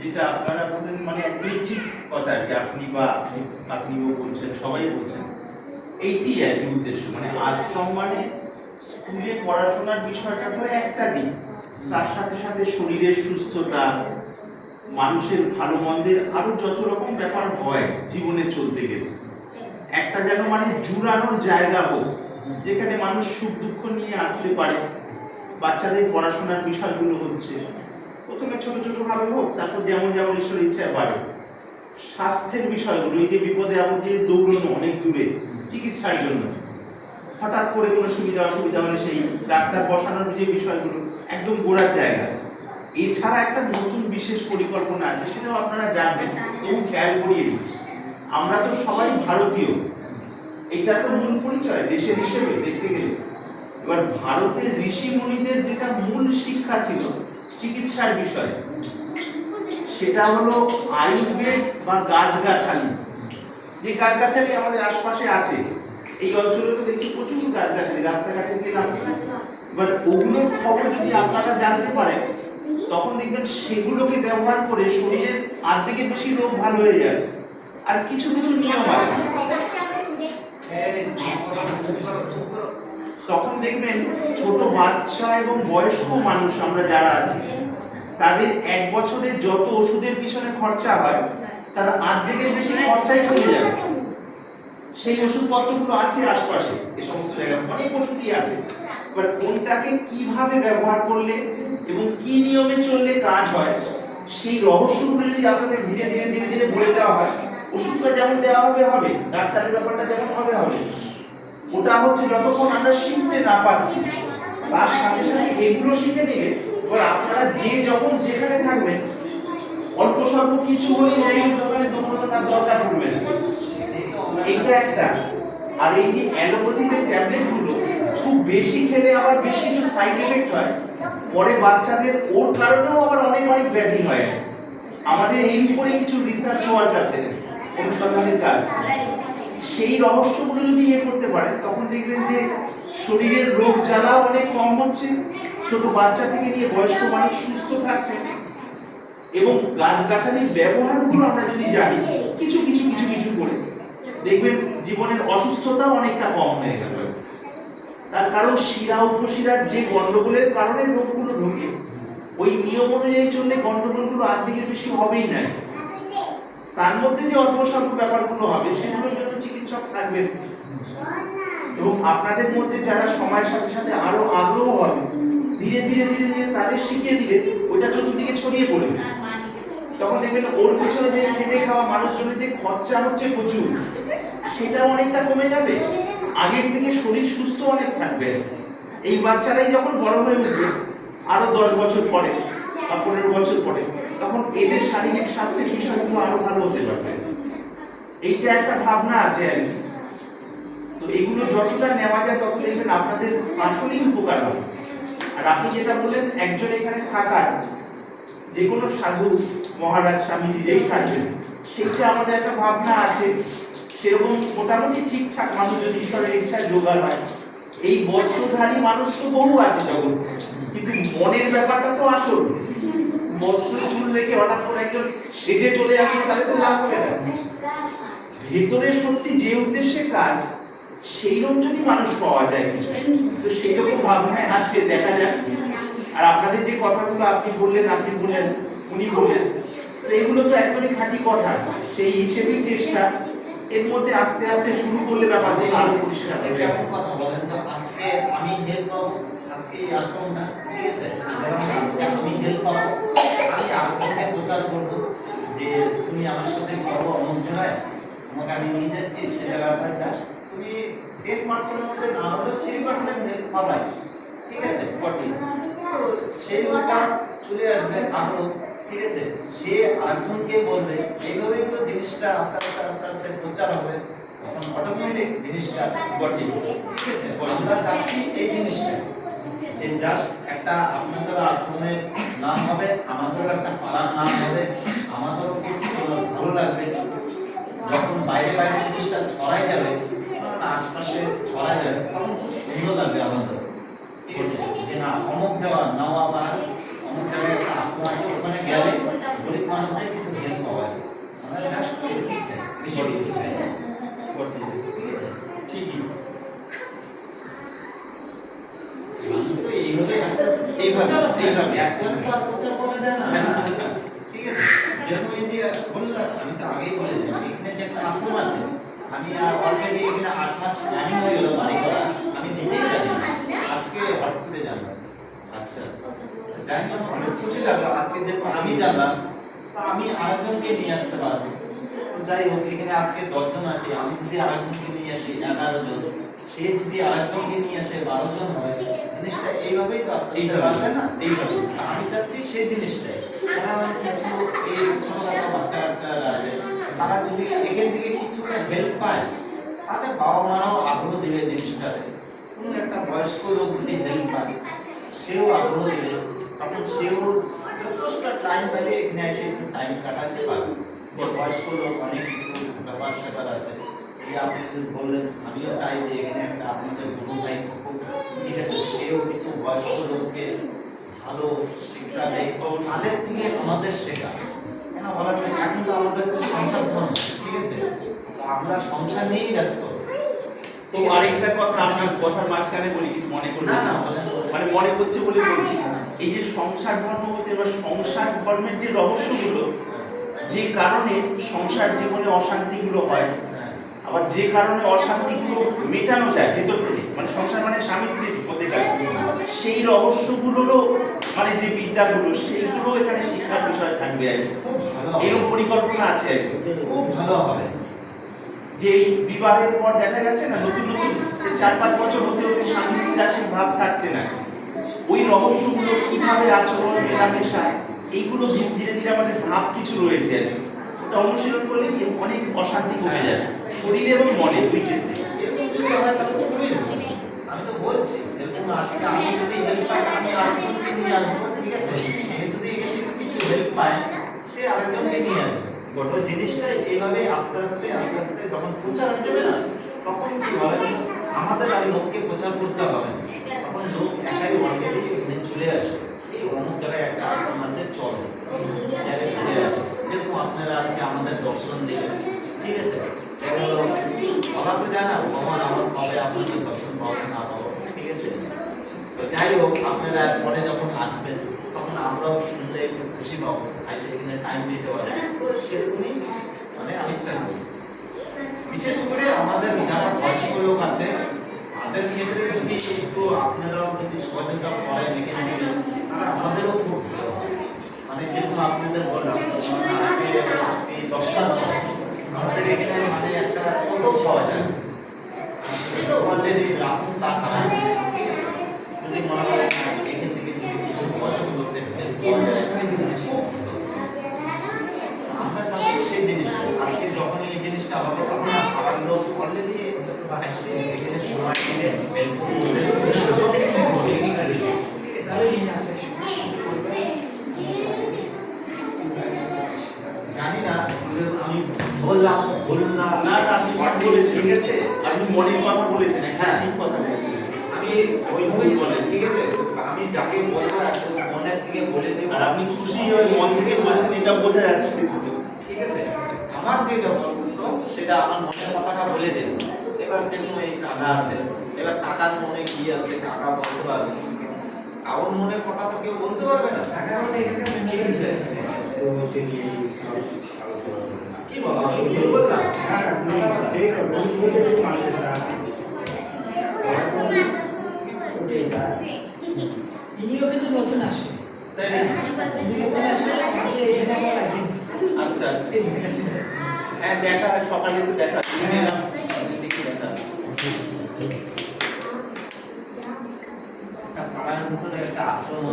যেটা আপনারা বলেন মানে কথা আর কি, আপনি বা আপনি আপনিও বলছেন, সবাই বলছেন। এইটি আর কি উদ্দেশ্য মানে আশ্রম মানে স্কুলে পড়াশোনার বিষয়টা তো একটা দিক। তার সাথে সাথে শরীরের সুস্থতা, মানুষের ভালো মন্দের আরও যত রকম ব্যাপার হয় জীবনে চলতে গেলে। একটা যেন মানে জুড়ানোর জায়গা হোক যেখানে মানুষ সুখ দুঃখ নিয়ে আসতে পারে। বাচ্চাদের পড়াশোনার বিষয়গুলো হচ্ছে, প্রথমে ছোট ছোট ভাবে হোক, তারপর যেমন যেমন ঈশ্বর ইচ্ছা বাড়ে। স্বাস্থ্যের বিষয়গুলো, এই যে বিপদে আপদে দৌড়ানো অনেক দূরে, চিকিৎসার জন্য। হঠাৎ করে কোনো সুবিধা অসুবিধা হলে সেই ডাক্তার বসানোর যে বিষয়গুলো, একদম গোড়ার জায়গা। এছাড়া একটা নতুন বিশেষ পরিকল্পনা আছে, সেটাও আপনারা জানবেন তবু খেয়াল করিয়ে দিই আমরা তো সবাই ভারতীয় এটা তো মূল পরিচয়, দেশের হিসেবে দেখতে গেলে। এবার ভারতের ঋষি মুনিদের যেটা মূল শিক্ষা ছিল, চিকিৎসার বিষয়, সেটা হলো আয়ুর্বেদ বা গাছগাছালি। যে গাছগাছালি আমাদের আশপাশে আছে, এই অঞ্চলে তো দেখছি প্রচুর গাছগাছালি, রাস্তাঘাটে দিয়ে রাস্তা এবার ওগুলোর খবর যদি আপনারা জানতে পারেন, তখন দেখবেন সেগুলোকে ব্যবহার করে শরীরের আর্ধেকের বেশি রোগ ভালো হয়ে যাচ্ছে। আর কিছু কিছু নিয়ম আছে। তখন দেখবেন ছোট বাচ্চা এবং বয়স্ক মানুষ আমরা যারা আছি, তাদের এক বছরে যত ওষুধের পিছনে খরচা হয়, তার আর্ধেকের বেশি খরচাই কমে যাবে। সেই ওষুধপত্রগুলো আছে আশপাশে, এই সমস্ত জায়গায় অনেক ওষুধই আছে। এবার কোনটাকে কীভাবে ব্যবহার করলে এবং কি নিয়মে চললে কাজ হয়, সেই রহস্যগুলো যদি আপনাদের ধীরে ধীরে ধীরে ধীরে বলে দেওয়া হয় ওষুধটা যেমন দেওয়া হবে হবে। ডাক্তারের ব্যাপারটা যেমন হবে হবে। ওটা হচ্ছে যতক্ষণ আমরা শিখতে না পারছি, তার সাথে সাথে এগুলো শিখে নিলে, এবার আপনারা যে যখন যেখানে থাকবেন, অল্প স্বল্প কিছু হলে দৌড়ানোর দরকার পড়বে এইটা একটা। আর এই যে অ্যালোপ্যাথি যে ট্যাবলেটগুলো খুব বেশি খেলে আবার বেশি কিছু সাইড এফেক্ট হয়। পরে বাচ্চাদের ওর কারণেও আবার অনেক অনেক ব্যাধি হয়। আমাদের এই উপরে কিছু রিসার্চ ওয়ার্ক আছে। অনুসন্ধানের কাজ। সেই রহস্যগুলো যদি ইয়ে করতে পারেন, তখন দেখবেন যে শরীরের রোগ জ্বালা অনেক কম হচ্ছে। ছোট বাচ্চা থেকে নিয়ে বয়স্ক মানুষ সুস্থ থাকছে। এবং গাছগাছালির ব্যবহারগুলো আমরা যদি জানি, কিছু কিছু কিছু কিছু করে, দেখবেন জীবনের অসুস্থতাও অনেকটা কম হয়ে গেল। তার কারণ শিরা, উপশিরার যে গন্ডগোলের কারণে রোগগুলো ঢোকে, ওই নিয়ম অনুযায়ী চললে গন্ডগোলগুলো আর্ধেকের বেশি হবেই না। তার মধ্যে যে অল্প ব্যাপারগুলো হবে, সেগুলোর জন্য চিকিৎসক থাকবেন। এবং আপনাদের মধ্যে যারা সময়ের সাথে সাথে আরও আগ্রহ হবে, ধীরে ধীরে ধীরে ধীরে তাদের শিখিয়ে দিলে ওইটা চতুর্দিকে ছড়িয়ে পড়বে। তখন দেখবেন ওর পেছনে যে খেটে খাওয়া মানুষজনের যে খরচা হচ্ছে প্রচুর সেটা অনেকটা কমে যাবে। আগের থেকে শরীর সুস্থ অনেক থাকবে। এই বাচ্চারাই যখন বড় হয়ে উঠবে, আরও দশ বছর পরে বা পনেরো বছর পরে তখন এদের শারীরিক স্বাস্থ্যের বিষয়গুলো আরও ভালো হতে পারবে। এইটা একটা ভাবনা আছে আর তো এগুলো যতটা নেওয়া যায়, তত দেখবেন আপনাদের আসলেই উপকার হবে। আর আপনি যেটা বললেন, একজন এখানে থাকার যে কোনো সাধু, মহারাজ স্বামীজি যেই থাকবেন সেইটা আমাদের একটা ভাবনা আছে। সেরকম মোটামুটি ঠিকঠাক মানুষ যদি ঈশ্বরের ইচ্ছায় জোগাড় হয়। এই বস্ত্রধারী মানুষ তো বহু আছে জগৎ। কিন্তু মনের ব্যাপারটা তো আসল। বস্ত্র রেখে হঠাৎ করে একজন সেজে চলে আসলো, তাহলে তো লাভ হবে ভেতরে সত্যি যে উদ্দেশ্যে কাজ, সেইরকম যদি মানুষ পাওয়া যায়, তো সেইরকম ভাবনায় আছে, দেখা যাক। আর আপনাদের যে কথাগুলো আপনি বললেন আপনি বললেন, উনি বললেন, তো এগুলো তো একদমই খাঁটি কথা। সেই হিসেবেই চেষ্টা। এর মধ্যে আস্তে আস্তে শুরু করলে ব্যাপারগুলো আরও পরিষ্কার হবে কথা বলেন আজকে আমি হেল্প পাবো। আজকে এই আশ্রমটা আজকে আমি হেল্প পাবো। আমি আপনাকে প্রচার করব যে, তুমি আমার সাথে চলো অমুক জায়গায় তোমাকে আমি নিয়ে যাচ্ছি, সে জায়গাটা যাস। তুমি টেন পার্সেন্টের মধ্যে না হলে থ্রি পার্সেন্ট হেল্প পাবাই ঠিক আছে বটে। তো সেই লোকটা চলে আসবে আরও, ঠিক আছে। সে আরেকজনকে বলবে, এইভাবেই তো জিনিসটা আস্তে আস্তে আস্তে আস্তে প্রচার হবে। তখন অটোমেটিক জিনিসটা বটে। ঠিক আছে? আমরা চাচ্ছি এই জিনিসটা। যে জাস্ট একটা আপনাদের আশ্রমের নাম হবে, আমাদেরও একটা পাড়ার নাম হবে, আমাদেরও ভালো লাগবে। যখন বাইরে বাইরে জিনিসটা ছড়াই যাবে আশপাশে ছড়াই যাবে, তখন খুব সুন্দর লাগবে আমাদের। ঠিক আছে? যে না, অমুক জায়গা নওয়াপাড়া অমুক জায়গায় একটা আশ্রম আছে ওখানে গেলে গরিব মানুষের কিছু হেল্প পাওয়া যায় আমরা জাস্ট এটুকুই চাই বেশি কিছু চাই না। করতে চাই। ঠিক আছে ঠিকই মানুষ তো এইভাবে আস্তে আস্তে এইভাবে, প্রচার এইভাবে। একবারে তো আর প্রচার করা যায় না ঠিক আছে যেরকম এই যে বললাম আমি তো আচ্ছা আমি আরেকজনকে নিয়ে আসতে পারব। যাই হোক, এখানে আজকে দশজন আছে, আমি যদি আরেকজনকে নিয়ে আসি, এগারো জন, সে যদি আরেকজনকে নিয়ে আসে বারো জন হয় জিনিসটা এইভাবেই তো আস্তে আস্তে বাড়বে না? এইভাবে। আমি চাচ্ছি সেই জিনিসটাই। কারণ কিছু এই ছোটখাটো বাচ্চা কাচ্চারা আছে তারা যদি এখান থেকে কিছু হেল্প পায় তাদের বাবা মারাও আগ্রহ দিবে জিনিসটাতে। কোনো একটা বয়স্ক লোক যদি হেল্প পায় সেও আগ্রহ দিবে। তখন সেও যথেষ্ট টাইম পেলে এখানে এসে একটু টাইম কাটাতে পারবে। যে বয়স্ক লোক অনেক কিছু ব্যাপার স্যাপার আছে। এই আপনি যদি বললেন আমিও চাই যে এখানে একটা আপনাদের গুরু আছে সেও কিছু বয়স্ক লোককে ভালো শিক্ষা দেয় তাদের থেকে আমাদের শেখা কেন বলা যায় এখন তো আমাদের হচ্ছে সংসার ধর্ম ঠিক আছে আমরা সংসার নিয়েই ব্যস্ত তো আরেকটা কথা আপনার কথার মাঝখানে বলি কিছু মনে করবেন না। মানে মনে করছে বলে বলছি এই যে সংসার ধর্ম বলতে এবার সংসার ধর্মের যে রহস্যগুলো যে কারণে সংসার জীবনে অশান্তিগুলো হয় হ্যাঁ, আবার যে কারণে অশান্তিগুলো মেটানো যায় ভেতর থেকে। মানে সংসার মানে স্বামী স্ত্রীর মধ্যে সেই রহস্যগুলোরও মানে যে বিদ্যাগুলো সেইগুলো এখানে শিক্ষার বিষয় থাকবে আর কি। এরকম পরিকল্পনা আছে আর কি। খুব ভালো হবে যে বিবাহের পর দেখা যাচ্ছে না নতুন নতুন চার পাঁচ বছর হতে হতে স্বামী স্ত্রীর আর ভাব থাকছে না ওই রহস্যগুলো কীভাবে আচরণ মেলামেশা এইগুলো ধীরে ধীরে ধীরে আমাদের ধাপ কিছু রয়েছে আর কি। ওটা অনুশীলন করলে কি অনেক অশান্তি কমে যায় শরীরে এবং মনে দুই ক্ষেত্রে এরকম যদি হয় তাহলে তো খুবই ভালো। আমি তো বলছি এরকম আজকে আমি যদি হেল্প পাই আমি আরেকজনকে নিয়ে আসব ঠিক আছে সে যদি এখান থেকে কিছু হেল্প পায় সে আরেকজনকে নিয়ে আসবে বড় জিনিসটা এইভাবে আস্তে আস্তে আস্তে আস্তে যখন প্রচার হয়ে যাবে না, তখন কি হবে? আমাদের আর লোককে প্রচার করতে হবে তখন লোক একাই অলরেডি এখানে চলে আসে। এই অমুক জায়গায় একটা আশ্রম আছে, চল। চলে আসে। যেরকম আপনারা আজকে আমাদের দর্শন দিলেন। ঠিক আছে? বলা তো যায় না ভগবান আমার কবে আপনাদের দর্শন পাবো না পাবো ঠিক আছে? তো যাই হোক, আপনারা পরে যখন আসবেন, তখন আমরাও শুনলে একটু খুশি পাবো। আর সেখানে টাইম দিতে পারব সেরকমই মানে আমি চাইছি বিশেষ করে আমাদের যারা বয়স্ক লোক আছে, তাদের ক্ষেত্রে যদি একটু আপনারাও যদি সহযোগিতা করেন এখানে থেকে তাহলে আমাদেরও খুব ভালো হয়। মানে যেরকম আপনাদের বললাম আজকে এই দশটা আমাদের এখানে মানে একটা টোটো পাওয়া যায় না। এটা অলরেডি রাস্তা খারাপ ঠিক আছে? যদি মনে করেন না, এখান থেকে যদি কিছু বয়স্ক লোকদের help পাওয়া যায়, খুব ভালো। আমরা চাচ্ছি সেই জিনিসটা আজকে যখন এই জিনিসটা হবে তখন আমার লোক অলরেডি এসে এখানে সময় দিয়ে help করবে। সব কিছু করবে। ঠিক আছে? জানি না আমি বললাম। বললাম না না আপনি ঠিক বলেছেন ঠিক আছে? আপনি মনের কথা বলেছেন হ্যাঁ। ঠিক কথা বলেছেন আমি ওইভাবেই বলেন ঠিক আছে আমি যাকে বলব মনের থেকে বলে দেবো আর আপনি খুশি হয়ে মন থেকে বলছেন এটা বোঝা যাচ্ছে ঠিক আছে আমার যেটা পছন্দ সেটা আমার মনের কথাটা বলে দেব এবার দেখুন এই কাকা আছে এবার কাকার মনে কি আছে? কাকা বলতে পারবে কারোর মনের কথা তো কেউ বলতে পারবে না ঠিক আছে কি বলো আমি ভুল বললাম ইনিও কিন্তু নতুন আসে। তাই নাকি? নতুন আসে আমাকে এখানে আমরা রাখিয়েছি আচ্ছা আচ্ছা। হ্যাঁ দেখা সকালে একটু দেখা। দেখি দেখা। একটা পাড়ার ভিতরে একটা আশ্রম